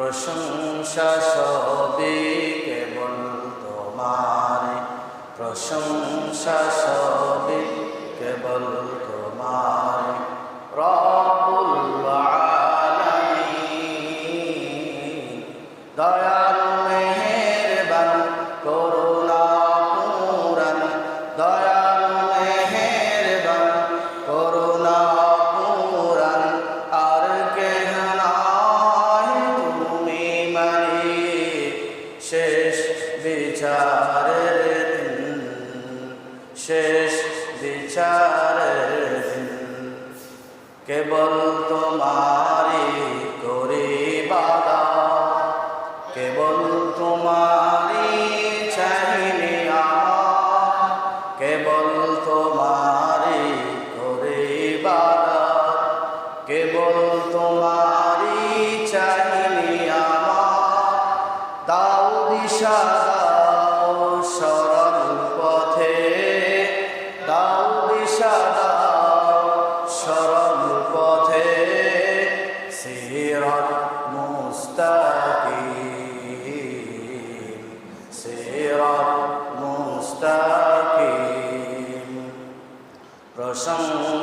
প্রশংসা সবে কেবল তোমার। প্রশংসা সবে কেবল তোমার। রবুল আলামিন দয়াল বিচারের দিন, শেষ বিচারের দিন। কেবল তোমারি করি বাদা কেবল তোমারি চাইনি কেবল তোমারি করে বাদা কেবল তোমারি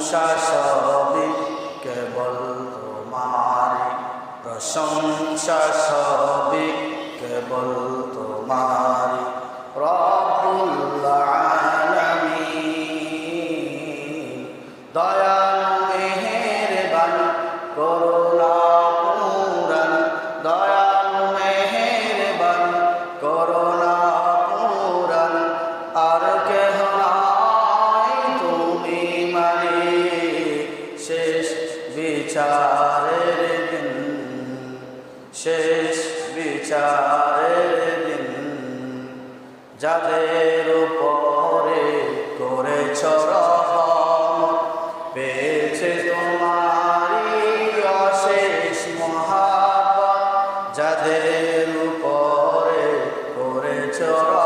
প্রশংসা সবে কেবল তোমার প্রশংসা সবে কেবল তোমারি বিচারের দিন, শেষ বিচারের দিন। যাদের উপরে করেছ রহম, পেয়েছে তোমারি অশেষ মহাব্বত। যাদের উপরে করেছ রহম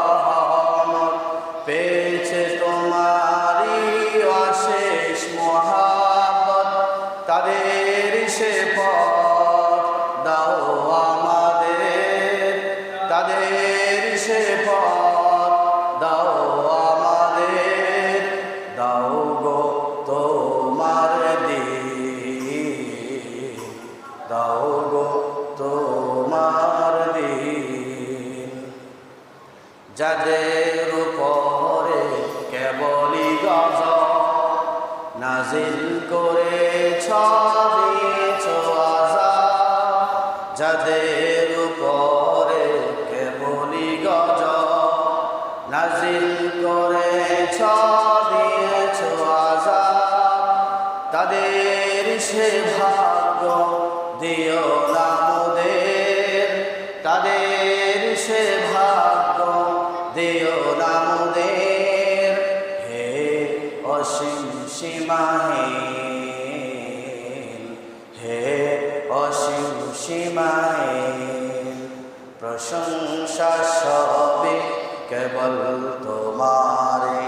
তাদের সে পথ দাও আমাদের, দাও গো তোমার দিন। দাও গো তোমার দিন। যাদের উপরে কেবলই গজ নাজিল করে নাজিল করে দিয়েছ আজাদ। তাদের সে ভাগ্য দিও না মোদের। তাদের সে ভাগ্য দিও না মোদের। হে অসীম সীমাহীন, হে অসীম সীমাহীন, প্রশংসা সবে কেবল তোমারে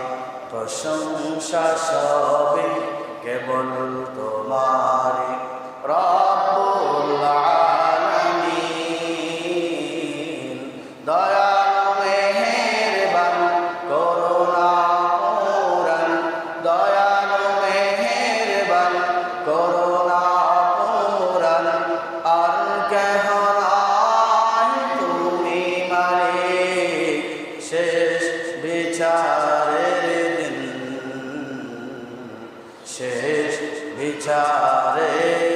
প্রশংসা সবে কেবল তোমারে। শেষ বিচারের